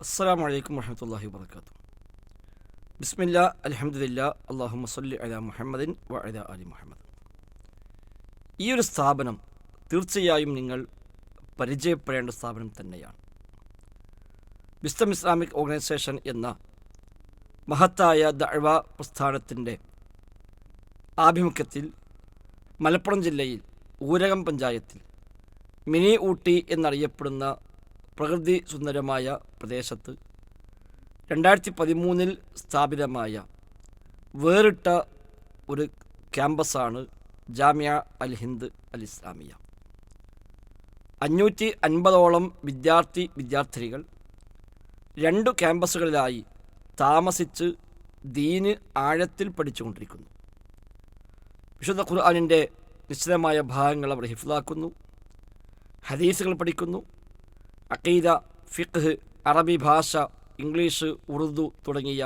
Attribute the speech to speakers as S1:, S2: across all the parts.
S1: അസ്സാം വലൈക്കും വർഹമത്തല്ലാഹി വാത്തു ബിസ്മില്ല അലഹമുല്ല അള്ളാഹു മസല്ലി അല മുഹമ്മദിൻ വ അല മുഹമ്മദ്. ഈ ഒരു സ്ഥാപനം തീർച്ചയായും നിങ്ങൾ പരിചയപ്പെടേണ്ട സ്ഥാപനം തന്നെയാണ്. വിസ്തം ഇസ്ലാമിക് ഓർഗനൈസേഷൻ എന്ന മഹത്തായ ദഅവ പ്രസ്ഥാനത്തിന്റെ ആഭിമുഖ്യത്തിൽ മലപ്പുറം ജില്ലയിൽ ഊരകം പഞ്ചായത്തിൽ മിനി ഊട്ടി എന്നറിയപ്പെടുന്ന പ്രകൃതി സുന്ദരമായ പ്രദേശത്ത് രണ്ടായിരത്തി പതിമൂന്നിൽ സ്ഥാപിതമായ വേറിട്ട ഒരു ക്യാമ്പസാണ് ജാമ്യ അൽ ഹിന്ദ് അൽ ഇസ്ലാമിയ. അഞ്ഞൂറ്റി അൻപതോളം വിദ്യാർത്ഥി വിദ്യാർത്ഥിനികൾ രണ്ടു ക്യാമ്പസുകളിലായി താമസിച്ച് ദീന് ആഴത്തിൽ പഠിച്ചുകൊണ്ടിരിക്കുന്നു. വിശുദ്ധ ഖുർആാനിന്റെ നിശ്ചിതമായ ഭാഗങ്ങൾ അവർ ഹിഫ്ലാക്കുന്നു ഹദീസുകൾ പഠിക്കുന്നു അക്കീദ ഫിഖ് അറബി ഭാഷ ഇംഗ്ലീഷ് ഉറുദു തുടങ്ങിയ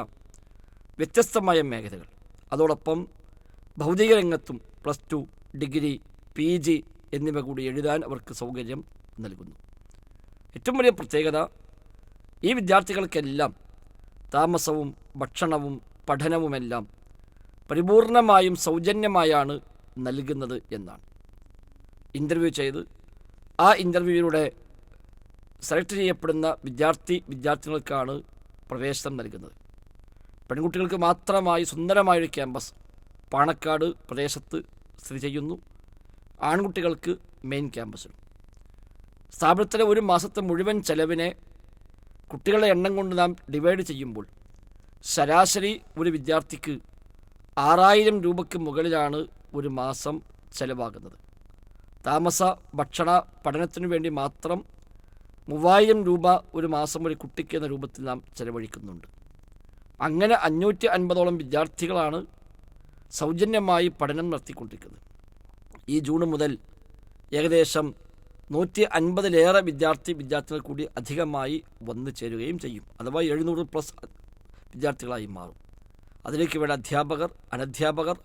S1: വ്യത്യസ്തമായ മേഖലകൾ. അതോടൊപ്പം ഭൗതിക രംഗത്തും plus two degree P G എന്നിവ കൂടി എഴുതാൻ അവർക്ക് സൗകര്യം നൽകുന്നു. ഏറ്റവും വലിയ പ്രത്യേകത ഈ വിദ്യാർത്ഥികൾക്കെല്ലാം താമസവും ഭക്ഷണവും പഠനവുമെല്ലാം പരിപൂർണമായും സൗജന്യമായാണ് നൽകുന്നത് എന്നാണ്. ഇന്റർവ്യൂ ചെയ്ത് ആ ഇന്റർവ്യൂവിലൂടെ സെലക്ട് ചെയ്യപ്പെടുന്ന വിദ്യാർത്ഥി വിദ്യാർത്ഥികൾക്കാണ് പ്രവേശനം നൽകുന്നത്. പെൺകുട്ടികൾക്ക് മാത്രമായി സുന്ദരമായൊരു ക്യാമ്പസ് പാണക്കാട് പ്രദേശത്ത് സ്ഥിതി ചെയ്യുന്നു. ആൺകുട്ടികൾക്ക് മെയിൻ ക്യാമ്പസിലും സ്ഥാപനത്തിലെ ഒരു മാസത്തെ മുഴുവൻ ചെലവിനെ കുട്ടികളുടെ എണ്ണം കൊണ്ട് നാം ഡിവൈഡ് ചെയ്യുമ്പോൾ ശരാശരി ഒരു വിദ്യാർത്ഥിക്ക് ആറായിരം രൂപയ്ക്ക് മുകളിലാണ് ഒരു മാസം ചെലവാകുന്നത്. താമസ ഭക്ഷണ പഠനത്തിനു വേണ്ടി മാത്രം മൂവായിരം രൂപ ഒരു മാസം ഒരു കുട്ടിക്ക് എന്ന രൂപത്തിൽ നാം ചെലവഴിക്കുന്നുണ്ട്. അങ്ങനെ അഞ്ഞൂറ്റി അൻപതോളം വിദ്യാർത്ഥികളാണ് സൗജന്യമായി പഠനം നടത്തിക്കൊണ്ടിരിക്കുന്നത്. ഈ ജൂൺ മുതൽ ഏകദേശം നൂറ്റി അൻപതിലേറെ വിദ്യാർത്ഥി വിദ്യാർത്ഥികൾ കൂടി അധികമായി വന്നു ചേരുകയും ചെയ്യും. അഥവാ എഴുന്നൂറ് പ്ലസ് വിദ്യാർത്ഥികളായി മാറും. അതിലേക്ക് വേണ്ട അധ്യാപകർ അനധ്യാപകർ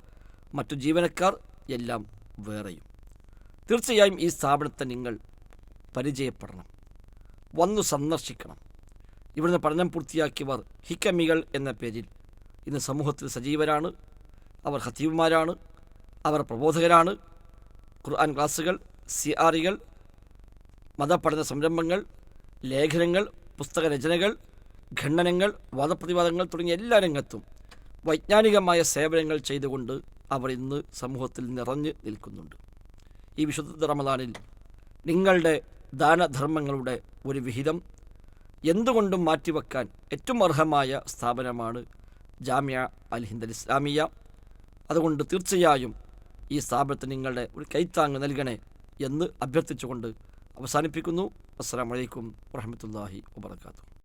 S1: മറ്റു ജീവനക്കാർ എല്ലാം വേറെയും. തീർച്ചയായും ഈ സ്ഥാപനത്തെ നിങ്ങൾ പരിചയപ്പെടണം. വന്നു സന്ദർശിക്കണം. ഇവിടുന്ന് പഠനം പൂർത്തിയാക്കിയവർ ഹിക്കമികൾ എന്ന പേരിൽ ഇന്ന് സമൂഹത്തിൽ സജീവരാണ്. അവർ ഹത്തീബുമാരാണ് അവർ പ്രബോധകരാണ്. ഖുർആൻ ക്ലാസ്സുകൾ സി ആറികൾ മതപഠന സംരംഭങ്ങൾ ലേഖനങ്ങൾ പുസ്തക രചനകൾ ഖണ്ഡനങ്ങൾ വാദപ്രതിവാദങ്ങൾ തുടങ്ങിയ എല്ലാ രംഗത്തും വൈജ്ഞാനികമായ സേവനങ്ങൾ ചെയ്തുകൊണ്ട് അവർ ഇന്ന് സമൂഹത്തിൽ നിറഞ്ഞു നിൽക്കുന്നുണ്ട്. ഈ വിശുദ്ധ റമദാനിൽ നിങ്ങളുടെ ദാനധർമ്മങ്ങളുടെ ഒരു വിഹിതം എന്തുകൊണ്ടും മാറ്റിവെക്കാൻ ഏറ്റവും അർഹമായ സ്ഥാപനമാണ് ജാമ്യ അൽ ഹിന്ദൽ ഇസ്ലാമിയ. അതുകൊണ്ട് തീർച്ചയായും ഈ സ്ഥാപനത്തിന് നിങ്ങളുടെ ഒരു കൈത്താങ് നൽകണേ എന്ന് അഭ്യർത്ഥിച്ചുകൊണ്ട് അവസാനിപ്പിക്കുന്നു. അസ്സാം വലൈക്കും വാഹമത്തല്ലാഹി വാബർക്കാത്തു